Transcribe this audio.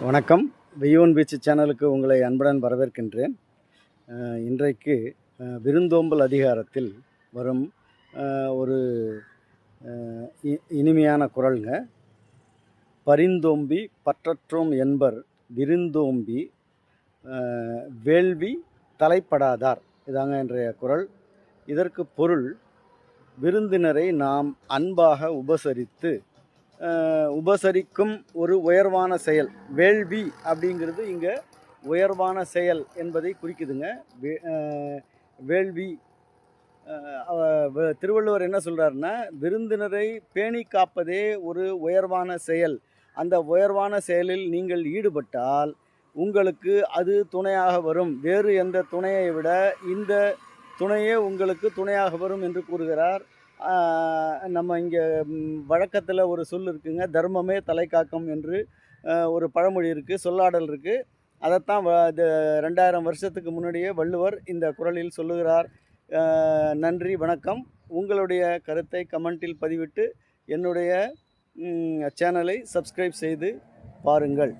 வணக்கம். வியோன் பீச் சேனலுக்கு உங்களை அன்புடன் வரவேற்கின்றேன். இன்றைக்கு விருந்தோம்பல் அதிகாரத்தில் வரும் ஒரு இ- இனிமையான குரலுங்க. பரிந்தோம்பி பற்றற்றோம் என்பர் விருந்தோம்பி வேள்வி தலைப்படாதார். இதாங்க இன்றைய குரல். இதற்கு பொருள் விருந்தினரை நாம் அன்பாக உபசரித்து உபசரிக்கும் ஒரு உயர்வான செயல். வேள்வி அப்படிங்கிறது இங்கே உயர்வான செயல் என்பதை குறிக்குதுங்க. வே- வேள்வி திருவள்ளுவர் என்ன சொல்கிறாருன்னா விருந்தினரை பேணி காப்பதே ஒரு உயர்வான செயல். அந்த உயர்வான செயலில் நீங்கள் ஈடுபட்டால் உங்களுக்கு அது துணையாக வரும். வேறு எந்த துணையை விட இந்த துணையே உங்களுக்கு துணையாக வரும் என்று கூறுகிறார் நம்ம இங்கே வழக்கத்தில் ஒரு சொல் இருக்குங்க தர்மமே தலைக்காக்கம் என்று ஒரு பழமொழி இருக்குது சொல்லாடல் இருக்குது அதைத்தான் வ- இது ரெண்டாயிரம் வருஷத்துக்கு முன்னாடியே வள்ளுவர் இந்த குரலில் சொல்லுகிறார். நன்றி வணக்கம். உங்களுடைய கருத்தை கமெண்டில் பதிவிட்டு என்னுடைய சேனலை சப்ஸ்கிரைப் செய்து பாருங்கள்.